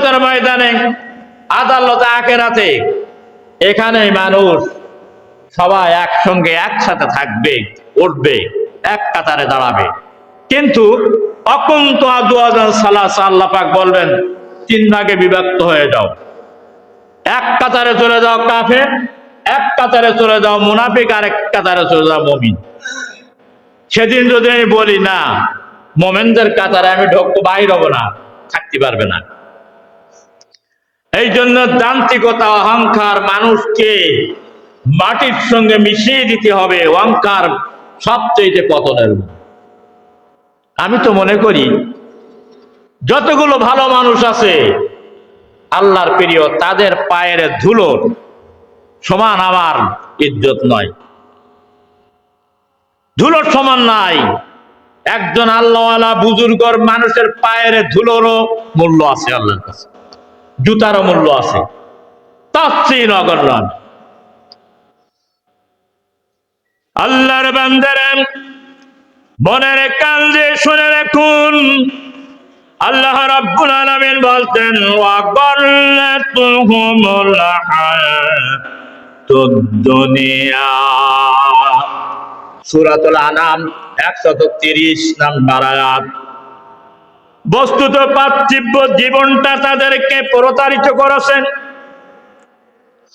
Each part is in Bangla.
কেয়ামতের ময়দানে, আদালত আখেরাতে এখানে মানুষ সবাই একসঙ্গে একসাথে থাকবে, উঠবে, এক কাতারে দাঁড়াবে। কিন্তু অকুন্ত আল্লাহ পাক বলবেন তিন ভাগে বিভক্ত হয়ে যাও। এক কাতারে চলে যাও কাফের, এক কাতারে চলে যাও মুনাফিক, আর এক কাতারে চলে যাও মমিন। সেদিন যদি আমি বলি, না, মোমেনদের কাতারে আমি ঢুকবো, বাইর হব না, থাকতে পারবে না। এই জন্য দান্তিকতা অহংকার মানুষকে মাটির সঙ্গে মিশিয়ে দিতে হবে। অহংকার সবচেয়ে পতনের আমি তো মনে করি, যতগুলো ভালো মানুষ আছে, আল্লাহর প্রিয়, তাদের পায়ের ধুলো সমান আমার ইজ্জত নয়। ধুলোর সমান নাই। একজন আল্লাহওয়ালা বুজুর্গর মানুষের পায়ের ধুলোরও মূল্য আছে আল্লাহর কাছে। জুতারও মূল্য আছে। তার চেয়ে নগণ্য। আল্লাহর বান্দারাম মনের কান যে শুনে রাখুন। আল্লাহ রাব্বুল আলামিন বলতেন ওয়া গাল্লাতুহুমুল হায়াতুদ দুনিয়া। সূরাতুল আনাম 130 নাম্বার আয়াত। বস্তুত পার্থিব্য জীবনটা তাদেরকে প্রতারিত করেছেন।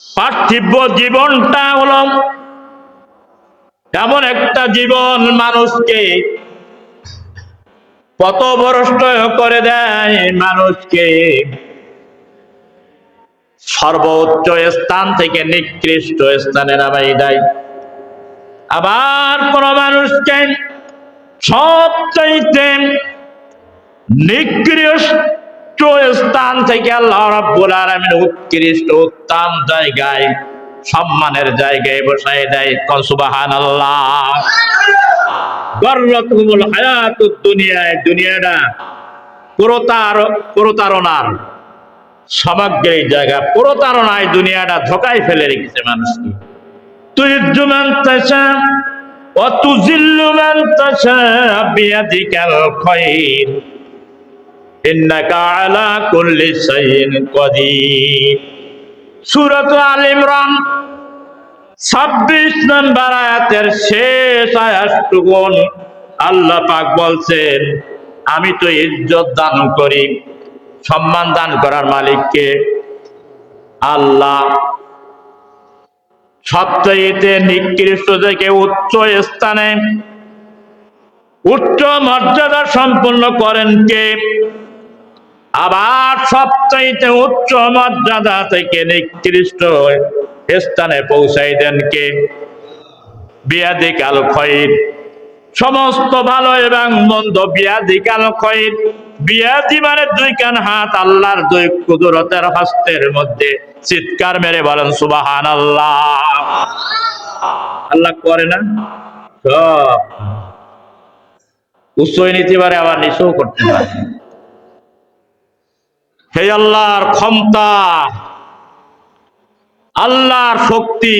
পার্থিব জীবনটা হলো এমন একটা জীবন মানুষকে পথভ্রষ্ট করে দেয়, মানুষকে সর্বোচ্চ স্থান থেকে নিকৃষ্ট স্থানে নামাই দেয়। আবার কোন মানুষকে সবচাইতে নিকৃষ্ট স্থান থেকে আল্লাহ রাব্বুল আলামিন উৎকৃষ্ট উত্তম জায়গায়, সম্মানের জায়গায় বসাই দেয়। কোন সুবহানাল্লাহ। গর্রতুমুল হায়াতুদ দুনিয়ায়, দুনিয়াটা প্রতার, প্রতারণার সামগ্রিক জায়গা প্রতারণায় দুনিয়াটা ধোকায় ফেলে রেখেছে মানুষকে। তুই মান তাশা ও তুজিল্লু মান তাশা বিয়াদিকাল খায়র ইন্নাকা আলা কুল্লি শাইইন আল ইমরান, ছাব্বিশ নম্বর আয়াতের শেষ আয়াতটুকুন আল্লাহ পাক বলছেন, আমি তো ইজ্জত দান করি, সম্মান দান করার মালিককে। আল্লাহ সবচাইতে নিকৃষ্ট থেকে উচ্চ স্থানে উচ্চ মর্যাদা সম্পন্ন করেন কে? আবার সবচাইতে উচ্চ মর্যাদা থেকে নিকৃষ্ট স্থানে পৌঁছাই দেন কে? বিয়াদি কাল খয়ের সমস্ত ভালো এবং মন্দ বিয়াদি কাল খয়ের বিয়াদি মানে দুই কান হাত আল্লাহর দুই কুদরতের হস্তের মধ্যে চিৎকার মেরে বলেন সুবাহান আল্লাহ আল্লাহ করে না? সব। উচ্চই নিতে পারে আবার নিচেও করতে পারে। হে আল্লাহর ক্ষমতা, আল্লাহর শক্তি,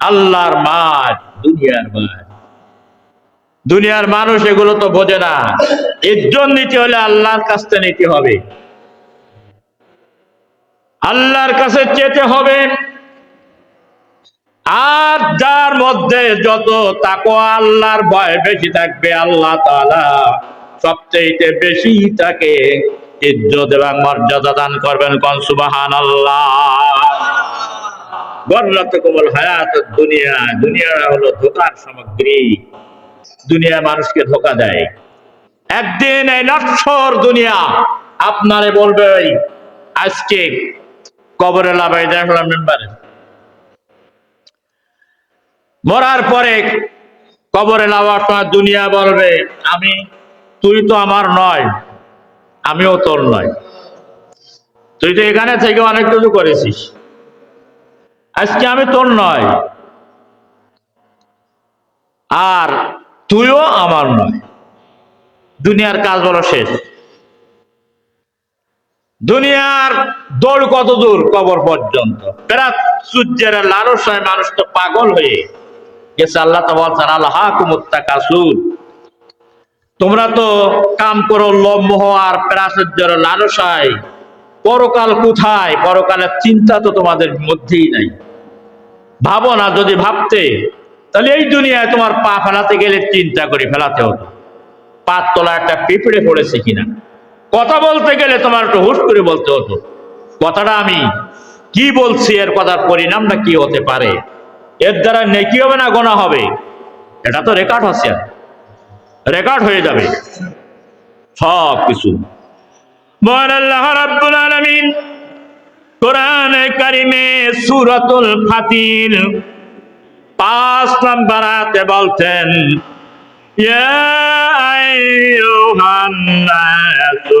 আল্লাহর মাঠ, দুনিয়ার মাঠ। দুনিয়ার মানুষ এগুলো তো বোঝে না। ইজ্জত নিতে হলে আল্লাহর কাছ থেকে নিতে হবে। আল্লাহর কাছে চেতে হবে। আর যার মধ্যে যত তাকো আল্লাহর ভয় বেশি থাকবে, আল্লাহ তাআলা সবচেয়ে বেশি তাকে ইজ্জত এবং মর্যাদা দান করবেন কোন? সুবাহান আল্লাহ গর্রাতকুমুল হায়াত দুনিয়া। দুনিয়া হলো ধোকার সামগ্রী। দুনিয়া মানুষকে ধোকা দেয়। একদিন এই নশ্বর দুনিয়া আপনারে বলবে আজকে কবরে লাভাই দেখলাম মেম্বারে। মরার পরে কবরে লাভার সময় দুনিয়া বলবে, আমি, তুই তো আমার নয়। আমিও তোর নয়। তুই তো এখানে থেকে অনেক কিছু করেছিস। আজকে আমি তোর নয়। আর তুইও আমার নয়। দুনিয়ার কাজ বলো শেষ। দুনিয়ার দৌড় কত দূর কবর পর্যন্ত? প্রায় সূর্যের লালসায় মানুষ তো পাগল হয়ে গেছে। আল্লাহ তো বলছেন আল্লাহ কুমুত্তা কাসুর তোমরা তো কাম করো লম্হ আর প্রাচুর্যের লালসায়। পরকাল কোথায়? পরকালের চিন্তা তো তোমাদের মধ্যেই নাই। ভাবো না, যদি ভাবতে, তাহলে এই দুনিয়ায় তোমার পা ফেলাতে গেলে চিন্তা করে ফেলাতে হতো পাত তোলা একটা পিঁপড়ে পড়েছে কিনা? কথা বলতে গেলে তোমার একটু হুশ করে বলতে হতো। কথাটা আমি কি বলছি, এর কথার পরিণামটা কি হতে পারে? এর দ্বারা নেকি হবে না, গোনা হবে? এটা তো রেকর্ড হচ্ছে রেকর্ড হয়ে যাবে। সব কিছু। আল্লাহ কোরআনে কারিমে সূরাতুল ফাতির পাঁচ নাম্বার আয়াতে বলতেন, ইয়া আইয়ুহান নাসু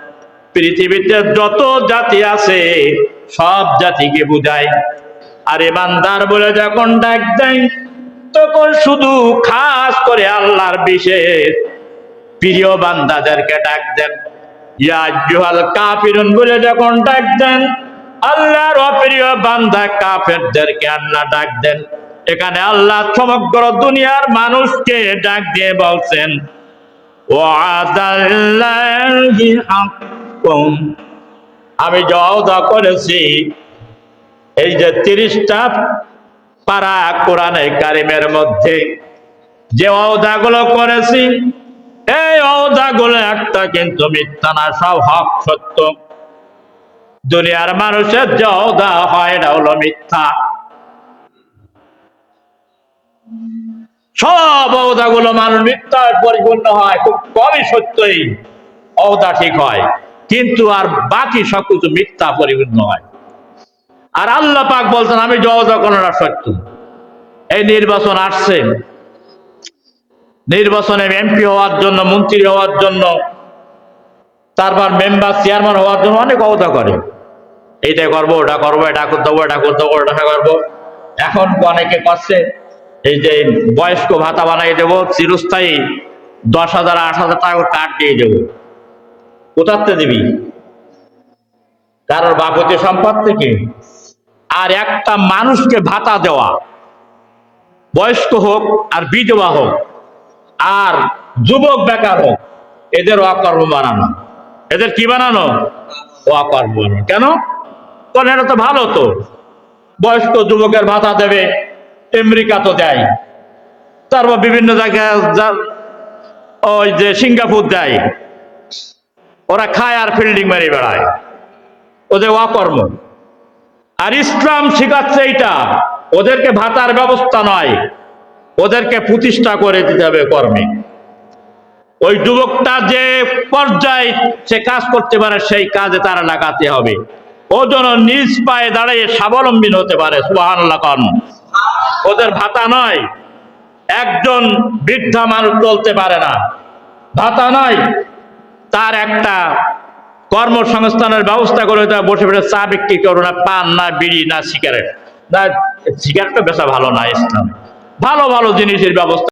পৃথিবীতে যত জাতি আছে, সব জাতিকে বুঝায়। আর ইমানদার বলে যখন ডাক দেয়, তখন শুধু খাস করে আল্লাহর বিশেষ। প্রিয় বান্দাদেরকে ডাক দেন। ইয়া জুহাল কাফিরুন বলে যখন ডাক দেন, আল্লাহর অপ্রিয় বান্দা কাফেরদেরকে আল্লাহ ডাক দেন। এখানে আল্লাহ সমগ্র দুনিয়ার মানুষকে ডাক দিয়ে বলছেন, ওয়াদাল্লাহি হাক্কুম আমি যে ওয়াদা করেছি, এই যে তিরিশটা পারা কোরআনে কারিমের মধ্যে। যে ওয়াদাগুলো করেছি, এই ওয়াদাগুলো একটা কিন্তু মিথ্যা না, সব হক সত্য। দুনিয়ার মানুষের যে ওয়াদা হয়, এটা হলো মিথ্যা। সব অবদাগুলো মানুষ মিথ্যায় পরিপূর্ণ হয়, খুব কমই সত্যই। অবদা ঠিক হয়। কিন্তু আর বাকি সবকিছু মিথ্যা পরিপূর্ণ হয়। আর আল্লাহ পাক বলছেন, আমি জগদা কোনটা সত্য এই নির্বাচন আসছে। নির্বাচনে এমপি হওয়ার জন্য, মন্ত্রী হওয়ার জন্য, তারপর মেম্বার, চেয়ারম্যান হওয়ার জন্য অনেক অবদা করে। এইটা করব, ওটা করব, এটা দেবো এটা দেবো ওটা করব। এখন অনেকে করছে, এই যে বয়স্ক ভাতা বানাই দেবো, চিরস্থায়ী দশ হাজার, আট হাজার টাকা কার্ড দিয়ে দেবো। কোথাতে দিবি? কারোর বাপতি সম্পদ থেকে। আর একটা মানুষকে ভাতা দেওয়া। বয়স্ক হোক আর বিধবা হোক, আর যুবক বেকার হোক, এদের অকর্ম বানানো। এদের কি বানানো? অকর্ম বানানো। কেন? কারণ এটা তো ভালো তো। বয়স্ক যুবকের ভাতা দেবে আমেরিকা তো দেয়। তারপর বিভিন্ন জায়গায় ওই যে সিঙ্গাপুর দেয়। ওরা খায় আর ফিল্ডিং মারি বেড়ায়। ওদের অকর্ম। আর ইসলাম শিখাচ্ছে এইটা। ওদেরকে ভাতার ব্যবস্থা নয়। ওদেরকে প্রতিষ্ঠা করে দিতে হবে কর্মে। ওই যুবকটা যে পর্যায়ে সে কাজ করতে পারে, সেই কাজে তারা লাগাতে হবে। ও যেন নিজ পায়ে দাঁড়িয়ে স্বাবলম্বী হতে পারে কন ওদের ভাতা নয়। একজন বৃদ্ধা মানুষ চলতে পারে না। ভাতা নয়। তার একটা কর্মসংস্থানের ব্যবস্থা করে দেওয়া বসে বসে চা বিক্রি করো না, পান না, বিড়ি না সিগারেট না সিগারেটটা বেচা ভালো না, ইসলাম। ভালো ভালো জিনিসের ব্যবস্থা